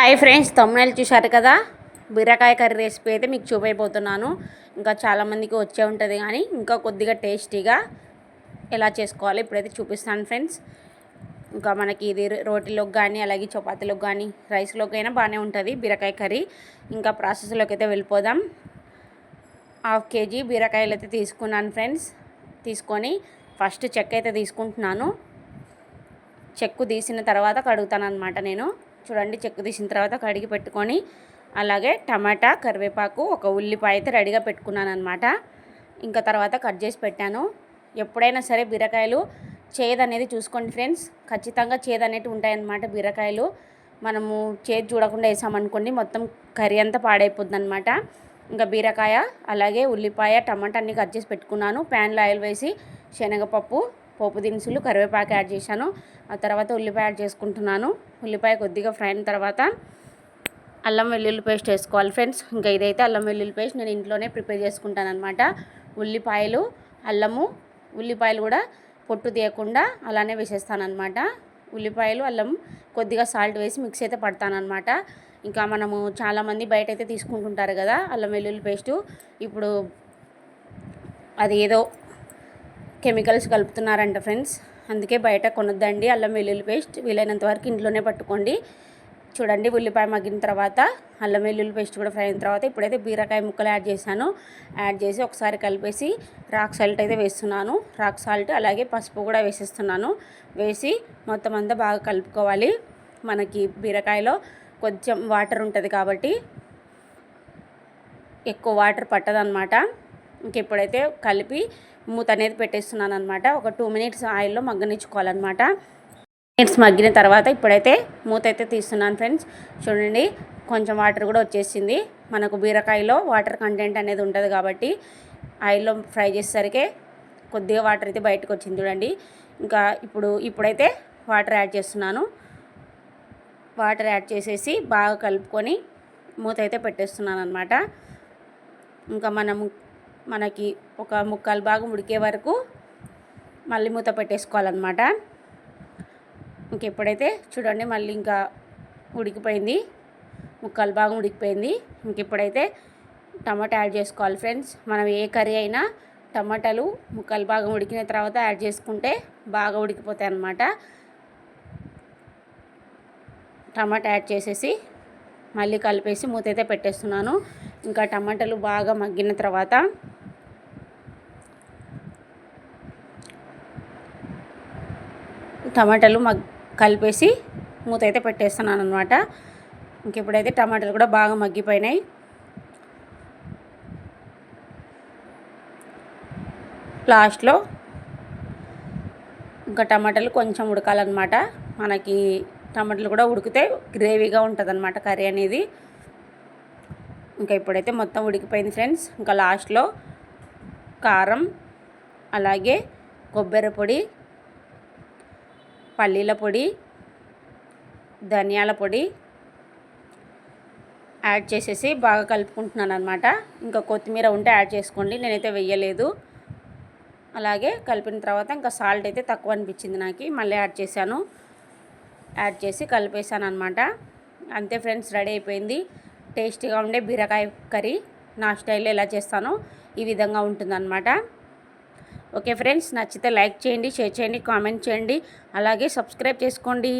Hi friends తమ్ముళ్ళు చూశారు కదా? బీరకాయ కర్రీ రెసిపీ అయితే మీకు చూపైపోతున్నాను. ఇంకా చాలామందికి వచ్చే ఉంటుంది కానీ ఇంకా కొద్దిగా టేస్టీగా ఎలా చేసుకోవాలి ఇప్పుడైతే చూపిస్తాను ఫ్రెండ్స్. ఇంకా మనకి ఇది రోటీలోకి కానీ అలాగే చపాతీలోకి కానీ రైస్లోకి అయినా బాగానే ఉంటుంది బీరకాయ కర్రీ. ఇంకా ప్రాసెస్లోకి అయితే వెళ్ళిపోదాం. హాఫ్ కేజీ బీరకాయలు అయితే తీసుకున్నాను ఫ్రెండ్స్. తీసుకొని ఫస్ట్ చెక్క అయితే తీసుకుంటున్నాను. చెక్కు తీసిన తర్వాత కడుగుతాను అనమాట నేను. చూడండి చెక్కు తీసిన తర్వాత కడిగి పెట్టుకొని అలాగే టమాటా కరివేపాకు ఒక ఉల్లిపాయ అయితే రెడీగా పెట్టుకున్నాను అనమాట ఇంకా తర్వాత కట్ చేసి పెట్టాను. ఎప్పుడైనా సరే బీరకాయలు చేదు అనేది చూసుకోండి ఫ్రెండ్స్. ఖచ్చితంగా చేదు అనేవి ఉంటాయన్నమాట బీరకాయలు. మనము చేదు చూడకుండా వేసామనుకోండి మొత్తం కర్రీ అంతా పాడైపోద్ది అనమాట ఇంకా బీరకాయ అలాగే ఉల్లిపాయ టమాటా అన్నీ కట్ చేసి పెట్టుకున్నాను. ప్యాన్లో ఆయిల్ వేసి శనగపప్పు పోపు దినుసులు కరివేపాకు యాడ్ చేశాను. ఆ తర్వాత ఉల్లిపాయ యాడ్ చేసుకుంటున్నాను. ఉల్లిపాయ కొద్దిగా ఫ్రై అయిన తర్వాత అల్లం వెల్లుల్లి పేస్ట్ వేసుకోవాలి ఫ్రెండ్స్. ఇంకా ఇదైతే అల్లం వెల్లుల్లి పేస్ట్ నేను ఇంట్లోనే ప్రిపేర్ చేసుకుంటాను అనమాట ఉల్లిపాయలు అల్లము ఉల్లిపాయలు కూడా పొట్టు తీయకుండా అలానే వేసేస్తానమాట ఉల్లిపాయలు అల్లం కొద్దిగా సాల్ట్ వేసి మిక్స్ అయితే పడతానమాట ఇంకా మనము చాలామంది బయట అయితే తీసుకుంటుంటారు కదా అల్లం వెల్లుల్లి పేస్టు. ఇప్పుడు అది ఏదో కెమికల్స్ కలుపుతున్నారంట ఫ్రెండ్స్. అందుకే బయట కొనొద్దండి అల్లం వెల్లుల్లి పేస్ట్. వీలైనంత వరకు ఇంట్లోనే పట్టుకోండి. చూడండి ఉల్లిపాయ మగ్గిన తర్వాత అల్లం వెల్లుల్లి పేస్ట్ కూడా ఫ్రై అయిన తర్వాత ఇప్పుడైతే బీరకాయ ముక్కలు యాడ్ చేశాను. యాడ్ చేసి ఒకసారి కలిపేసి రాక్ సాల్ట్ అయితే వేస్తున్నాను. రాక్ సాల్ట్ అలాగే పసుపు కూడా వేసేస్తున్నాను. వేసి మొత్తం అంతా బాగా కలుపుకోవాలి. మనకి బీరకాయలో కొంచెం వాటర్ ఉంటుంది కాబట్టి ఎక్కువ వాటర్ పట్టదనమాట ఇంకెప్పుడైతే కలిపి మూత అనేది పెట్టేస్తున్నాను అనమాట ఒక టూ మినిట్స్ ఆయిల్లో మగ్గనిచ్చుకోవాలన్నమాట. మినిట్స్ మగ్గిన తర్వాత ఇప్పుడైతే మూత అయితే తీస్తున్నాను ఫ్రెండ్స్ చూడండి కొంచెం వాటర్ కూడా వచ్చేసింది. మనకు బీరకాయలో వాటర్ కంటెంట్ అనేది ఉంటుంది కాబట్టి ఆయిల్లో ఫ్రై చేసేసరికి కొద్దిగా వాటర్ అయితే బయటకు వచ్చింది చూడండి. ఇంకా ఇప్పుడు ఇప్పుడైతే వాటర్ యాడ్ చేస్తున్నాను. వాటర్ యాడ్ చేసేసి బాగా కలుపుకొని మూత అయితే పెట్టేస్తున్నాను అనమాట ఇంకా మనము మనకి ఒక ముక్కాలు భాగం ఉడికే వరకు మళ్ళీ మూత పెట్టేసుకోవాలన్నమాట. ఇంకెప్పుడైతే చూడండి మళ్ళీ ఇంకా ఉడికిపోయింది. ముక్కలు భాగం ఉడికిపోయింది. ఇంక ఇప్పుడైతే టమాటా యాడ్ చేసుకోవాలి ఫ్రెండ్స్ మనం ఏ కర్రీ అయినా టమాటాలు ముక్కలు భాగం ఉడికిన తర్వాత యాడ్ చేసుకుంటే బాగా ఉడికిపోతాయి అన్నమాట. టమాటా యాడ్ చేసేసి మళ్ళీ కలిపేసి మూత అయితే పెట్టేస్తున్నాను. ఇంకా టమాటాలు బాగా మగ్గిన తర్వాత టమాటాలు మగ్ కలిపేసి మూత అయితే పెట్టేస్తున్నాను అనమాట ఇంకెప్పుడైతే టమాటాలు కూడా బాగా మగ్గిపోయినాయి. లాస్ట్లో ఇంకా టమాటాలు కొంచెం ఉడకాలన్నమాట. మనకి టమాటాలు కూడా ఉడికితే గ్రేవీగా ఉంటుందన్నమాట కర్రీ అనేది. ఇంకా ఇప్పుడైతే మొత్తం ఉడికిపోయింది ఫ్రెండ్స్. ఇంకా లాస్ట్లో కారం అలాగే కొబ్బరి పొడి పల్లీల పొడి ధనియాల పొడి యాడ్ చేసేసి బాగా కలుపుకుంటున్నాను అనమాట ఇంకా కొత్తిమీర ఉంటే యాడ్ చేసుకోండి నేనైతే వెయ్యలేదు అలాగే కలిపిన తర్వాత ఇంకా సాల్ట్ అయితే తక్కువ అనిపించింది నాకు మళ్ళీ యాడ్ చేశాను. యాడ్ చేసి కలిపేశాను అనమాట అంతే ఫ్రెండ్స్ రెడీ అయిపోయింది. టేస్టీగా ఉండే బీరకాయ కర్రీ నా స్టైల్లో ఎలా చేస్తానో ఈ విధంగా ఉంటుందన్నమాట. ఓకే ఫ్రెండ్స్ నచ్చితే లైక్ చేయండి షేర్ చేయండి కామెంట్ చేయండి. అలాగే సబ్స్క్రైబ్ చేసుకోండి.